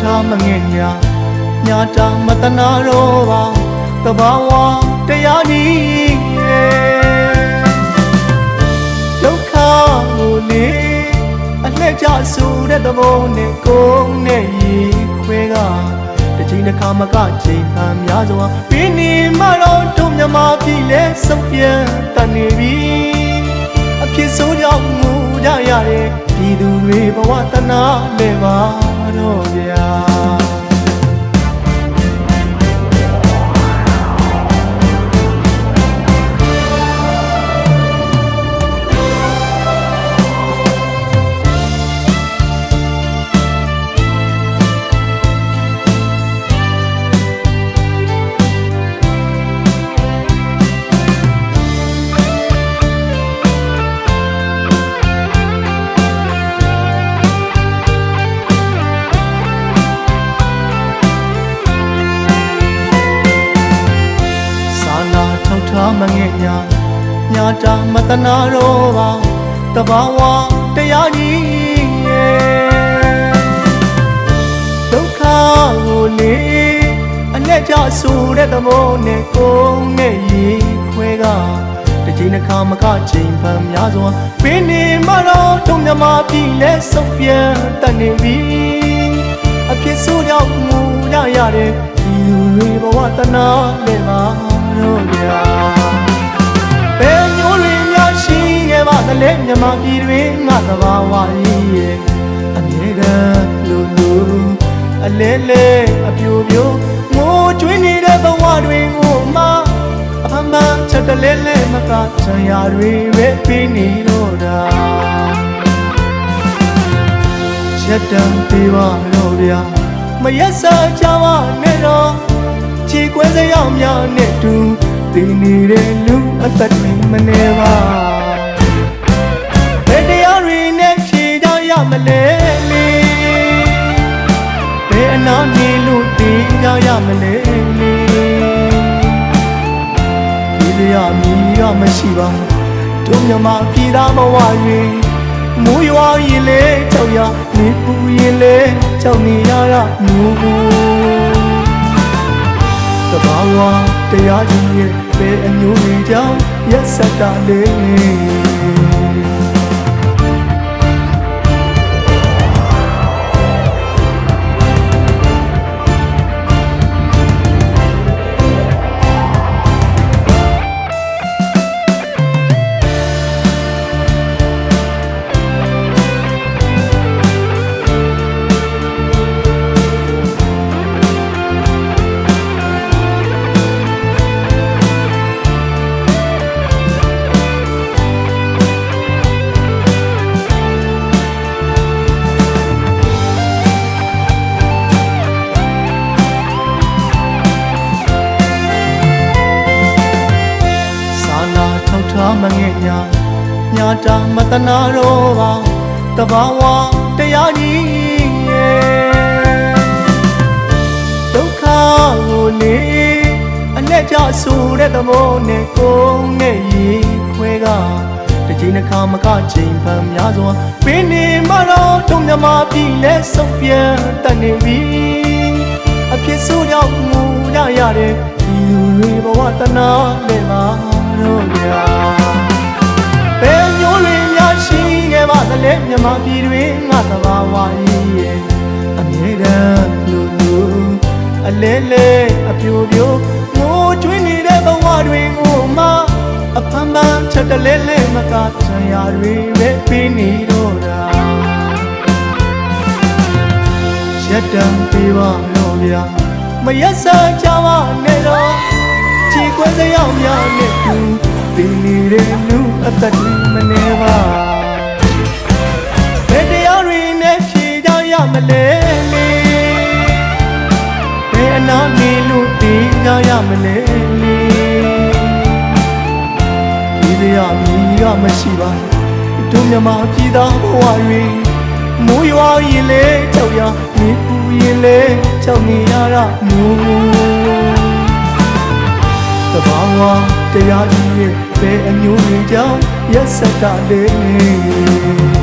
ထားမငဲ့ညာညာတာမတနာတော့ပါတဘာဝတရားကြီးရဲ့ဒုက္ခကိုလေအလှည့်ကျဆူတဲ့သဘောနဲ့ကိုယ်နဲ့ရေခွဲကတစ်ချိန်တစ်ခါမကချိန်ပန်များစွာပြင်းနေမှတော့တို့မြမပြီလဲစုပ်ပြန်တန်နေပြီအဖြစ်ဆိုးကြောင့်ငူကြရတဲ့ပြည်သူတွေဘဝတနာလဲပါ တော့ဗျာ မငဲ့ညာညာတာမတနာတော့ပါတဘာဝတရားကြီးရဲ့ဒုက္ခကိုလေအနဲ့ကြဆူတဲ့သဘောနဲ့ကိုယ်နဲ့ရေခွဲကတစ်ချိန်တစ်ခါမကချိန်ပန်များစွာပြင်းနေမှတော့တုံမြမပြီလဲစုပ်ပြန်တတ်နေပြီအဖြစ်ဆိုးကြောင့်ငူရရတဲ့ဒီလူတွေဘဝတနာလဲပါတော့ဗျာ ခဲ့ပါသလဲမြမပြည်တွေငါသဘာဝကြီးရဲ့အမြဲတမ်းလူလူအလဲလဲအပြိုပြိုငိုကျွေးနေတဲ့ဘဝတွေကိုမှအဖမန်ချက်တလဲလဲမကချင်ရတွေပဲပြီးနေတော့တာချက်တံပေးပါတော့ဗျာမရက်စားကြပါနဲ့တော့ခြေကွဲစရောက်များနဲ့တူတည်နေတဲ့လူအသက်တွေမနေပါ ရမလဲလေဘယ်အနာနေလို့တည်ကြရမလဲလေဒီလျာမီရမရှိပါတို့မြမပြည်သားဘဝတွေမူရွာရင်လေကြောက်ရနေပူရင်လေကြောက်နေရတာမူတဘာဝတရားကြီးရဲ့ဘယ်အမျိုးတွေကြောင့်ရက်ဆက်တာလေ မငဲ့ညာညာတာမတနာတော့ပါတဘာဝတရားကြီးရဲ့ဒုက္ခကိုလေအနဲ့ကြဆူတဲ့သဘောနဲ့ကိုယ်နဲ့ရေခွဲကတစ်ချိန်တစ်ခါမကချိန်ပန်များစွာပြင်းနေမှတော့ထုံမြမပြီလဲစုပ်ပြန်တတ်နေပြီအဖြစ်ဆိုးကြောင့်ငူရရတဲ့ဒီလူတွေဘဝတနာလဲ ခဲ့ပါသလဲမြမပြည်တွေငါသဘာဝကြီးရဲ့အမြဲတမ်းလူလူအလဲလဲအပြိုပြိုငိုကျွေးနေတဲ့ဘဝတွေကိုမှအဖမ်းပန်းချက်တလဲလဲမကချင်ရတွေပဲပြီးနေတော့တာရက်တံပေးပါတော့ဗျာမရက်စားကြပါနဲ့တော့ခြေခွဲစရောက်များနဲ့တူပြီးနေတဲ့လူအသက်တွေမနေပါ မလဲလေဒီလျာမီရမရှိပါတို့မြမပြည်သားဘဝတွေမူရွာရင်လေကြောက်ရနေပူရင်လေကြောက်နေရတာမူတဘာဝတရားကြီးရဲ့ဘယ်အမျိုးတွေကြောင့်ရက်ဆက်တာလဲ